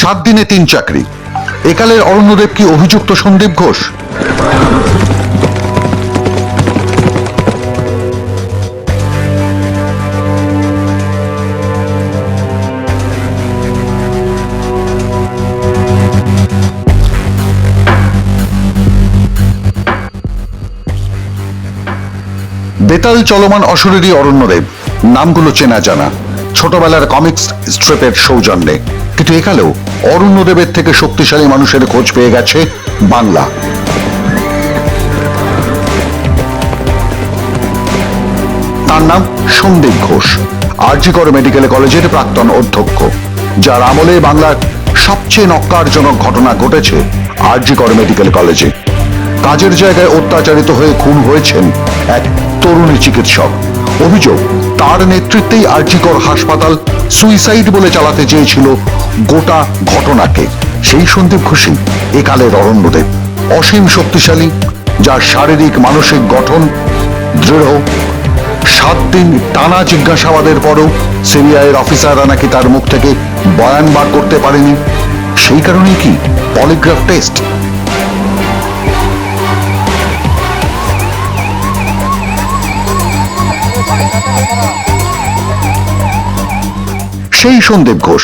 সাত দিনে তিন চাকরি। একালের অরণ্যদেব কি অভিযুক্ত সন্দীপ ঘোষ? বেতাল চলমান অশরীরী অরণ্যদেব। নামগুলো চেনা জানা। ছোটবেলার কমিক্স স্ট্রিপের সৌজন্যে। কিন্তু একালেও অরণ্যদেবের থেকে শক্তিশালী মানুষের খোঁজ পেয়ে গেছে বাংলা। তার নাম সন্দীপ ঘোষ। আরজিকর মেডিকেল কলেজের প্রাক্তন অধ্যক্ষ। যার আমলে বাংলার সবচেয়ে নক্কারজনক ঘটনা ঘটেছে আরজিকর মেডিকেল কলেজে। কাজের জায়গায় অত্যাচারিত হয়ে খুন হয়েছেন এক তরুণী চিকিৎসক। অভিযোগ, তার নেতৃত্বেই আরজিকর হাসপাতাল সুইসাইড বলে চালাতে চেয়েছিল গোটা ঘটনাকে। সেই সন্দীপ ঘোষই একালের অরণ্যদেব। অসীম শক্তিশালী, যার শারীরিক মানসিক গঠন দৃঢ়। সাত দিন টানা জিজ্ঞাসাবাদের পরও সিবিআইয়ের অফিসাররা নাকি তার মুখ থেকে বয়ান বার করতে পারেনি। সেই কারণেই কি পলিগ্রাফ টেস্ট সেই সন্দীপ ঘোষ,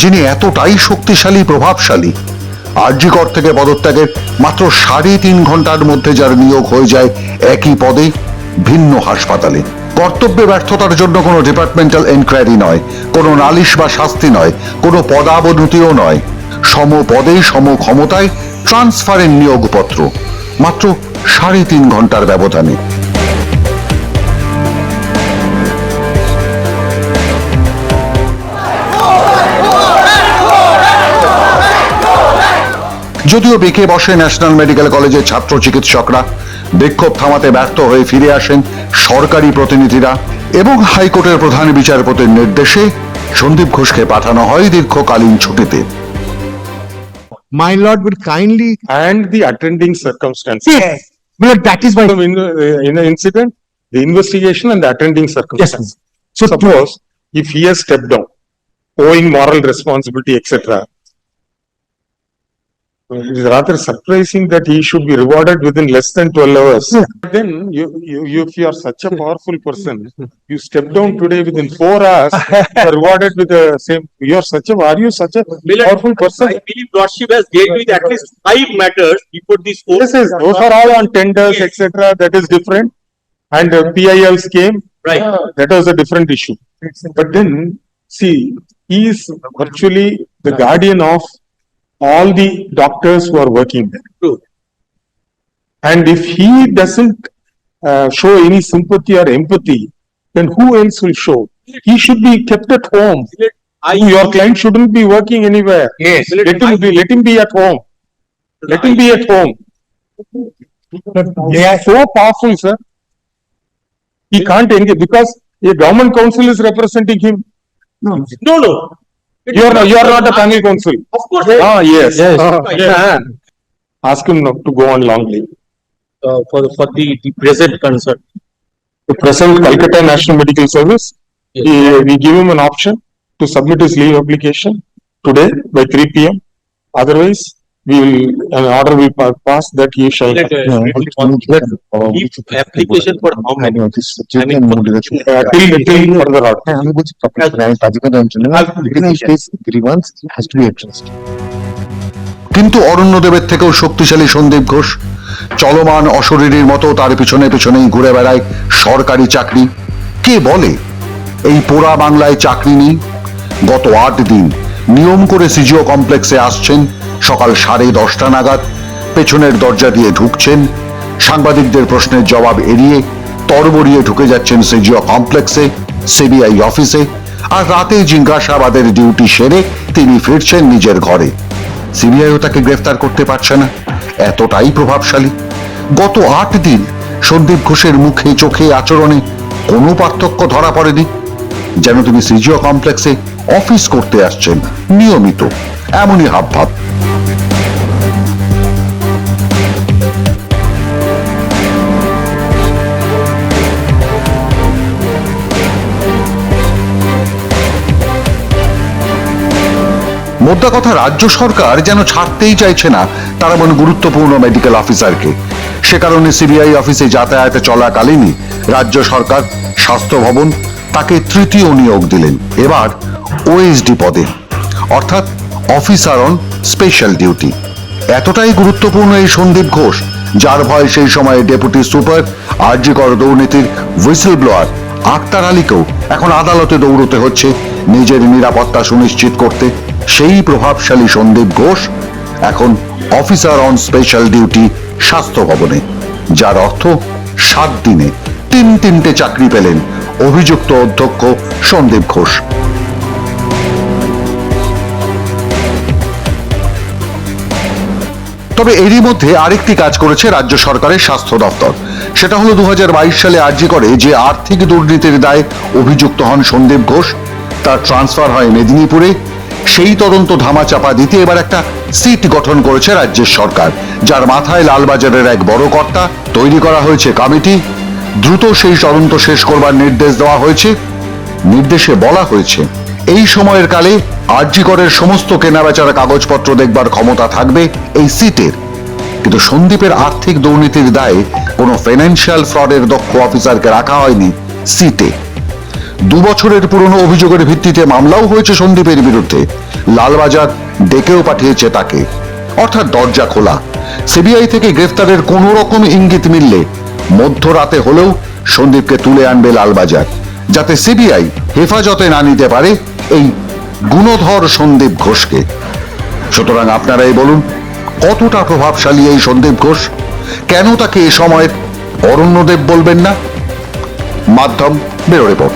যিনি এতটাই শক্তিশালী, প্রভাবশালী। আরজিকর থেকে পদত্যাগের মাত্র সাড়ে তিন ঘণ্টার মধ্যে যার নিয়োগ হয়ে যায় একই পদে, ভিন্ন হাসপাতালে। কর্তব্যে ব্যর্থতার জন্য কোনো ডিপার্টমেন্টাল এনকোয়ারি নয়, কোনো নালিশ বা শাস্তি নয়, কোনো পদাবনতিও নয়। সম পদে সম ক্ষমতায় ট্রান্সফারের নিয়োগপত্র, মাত্র সাড়ে তিন ঘণ্টার ব্যবধানে। যদিও বিকে বসে ন্যাশনাল মেডিকেল কলেজের ছাত্র চিকিৎসকরা বিক্ষোভ থামাতে ব্যর্থ হয়ে ফিরে আসেন সরকারি প্রতিনিধিরা এবং হাইকোর্টের প্রধান বিচারপতির নির্দেশে সন্দীপ ঘোষকে পাঠানো হয় দীর্ঘকালীন ছুটিতে। My lord with kindly and the attending circumstances বলে that incident investigation and attending circumstances so suppose owing moral responsibility et cetera It is rather surprising that he should be rewarded within less than twelve hours. Yeah. Then you, you, if you are such a powerful person, you step down today within four hours, you are rewarded with the same, you are such a, are you such a Milord, powerful person? I believe Lordship has dealt with at least five matters before this court. Yes, yes, those are all on tenders, Yes. etc. That is different. And uh, PILs came. Right. uh, That was a different issue. But then, see, he is virtually the guardian of all the doctors who are working there. True. And if he doesn't uh, show any sympathy or empathy, then who else will show? He should be kept at home. I, Your client shouldn't be working anywhere. Yes. Let him be, let him be at home. Let him be at home. They are so powerful, sir. He can't engage because a government council is representing him. no, no. You are not- you are not a panel council. Of course. Ah, yes. Yes. Ah, Right. yeah. Ask him not to go on long leave. Uh, for, for the, the present concern. The present Calcutta National Medical Service, Yes. he- we give him an option to submit his leave application today by three P M. Otherwise, we will, an order will pa- pass that he shall. Let, uh, Leave application for how many? I mean, Uh, till, further order. আমি বলছি grievance has to be addressed কিন্তু অরণ্যদেবের থেকেও শক্তিশালী সন্দীপ ঘোষ চলমান অশরীরীর মতো তার পিছনে পিছনেই ঘুরে বেড়ায় সরকারি চাকরি। কে বলে এই পোড়া বাংলায় চাকরি নেই? গত আট দিন নিয়ম করে সিজিও কমপ্লেক্সে আসছেন সকাল সাড়ে দশটা নাগাদ পেছনের দরজা দিয়ে ঢুকছেন। সাংবাদিকদের প্রশ্নের জবাব এড়িয়ে তরবরিয়ে ঢুকে যাচ্ছেন সিজিও কমপ্লেক্সে, সিবিআই অফিসে, আর রাতে জিজ্ঞাসাবাদের ডিউটি সেরে তিনি ফিরছেন নিজের ঘরে। সিবিআইও তাকে গ্রেফতার করতে পারছে না। এতটাই প্রভাবশালী। গত আট দিন সন্দীপ ঘোষের মুখে চোখে আচরণে কোনো পার্থক্য ধরা পড়েনি। যেন তিনি সিজিও কমপ্লেক্সে অফিস করতে আসছেন, নিয়মিত। এমনই হাবভাব। মোদ্দা কথা রাজ্য সরকার যেন ছাড়তেই চাইছে না, তার এমন গুরুত্বপূর্ণ মেডিকেল অফিসারকে সে কারণে সিবিআই অফিসে যাতায়াতে চলাকালীনই রাজ্য সরকার, স্বাস্থ্য ভবন তাকে তৃতীয় নিয়োগ দিলেন। এবার ওএসডি পদে। অর্থাৎ অফিসার অন স্পেশাল ডিউটি এতটাই গুরুত্বপূর্ণ এই সন্দীপ ঘোষ, যার ভয় সেই সময়ে ডেপুটি সুপার আরজিকর দুর্নীতির হুইসেল ব্লোয়ার আক্তার আলীকেও এখন আদালতে দৌড়তে হচ্ছে নিজের নিরাপত্তা সুনিশ্চিত করতে। সেই প্রভাবশালী সন্দীপ ঘোষ এখন অফিসার অন স্পেশাল ডিউটি স্বাস্থ্য ভবনে, যার অর্থ সাত দিনে তিন তিনটে চাকরি পেলেন অভিযুক্ত অধ্যক্ষ সন্দীপ ঘোষ। তবে এরই মধ্যে আরেকটি কাজ করেছে রাজ্য সরকারের স্বাস্থ্য দপ্তর। সেটা হলো দু হাজার বাইশ সালে আর্জি করে যে আর্থিক দুর্নীতির দায়ে অভিযুক্ত হন সন্দীপ ঘোষ। তার ট্রান্সফার হয় মেদিনীপুরে। সেই তদন্ত ধামাচাপা দিতে এবার একটা সিট গঠন করেছে রাজ্যের সরকার, যার মাথায় লালবাজারের এক বড় কর্তা তৈরি করা হয়েছে কমিটি। দ্রুত সেই তদন্ত শেষ করবার নির্দেশ দেওয়া হয়েছে। নির্দেশে বলা হয়েছে, এই সময়ের কালে আরজিকরের সমস্ত কেনাবেচার কাগজপত্র দেখবার ক্ষমতা থাকবে এই সিটের। কিন্তু সন্দীপের আর্থিক দুর্নীতির দায়ে কোনো ফিনান্সিয়াল ফ্রডের দক্ষ অফিসারকে রাখা হয়নি সিটে। দু বছরের পুরনো অভিযোগের ভিত্তিতে মামলাও হয়েছে সন্দীপের বিরুদ্ধে। লালবাজার ডেকেও পাঠিয়েছে তাকে। অর্থাৎ দরজা খোলা। সিবিআই থেকে গ্রেফতারের কোনো রকম ইঙ্গিত মিললে মধ্যরাতে হলেও সন্দীপকে তুলে আনবে লালবাজার, যাতে সিবিআই হেফাজতে না নিতে পারে এই গুণধর সন্দীপ ঘোষকে। সুতরাং আপনারাই বলুন, কতটা প্রভাবশালী এই সন্দীপ ঘোষ? কেন তাকে এ সময়ের অরণ্যদেব বলবেন না? মাধ্যম বেরো রিপোর্ট।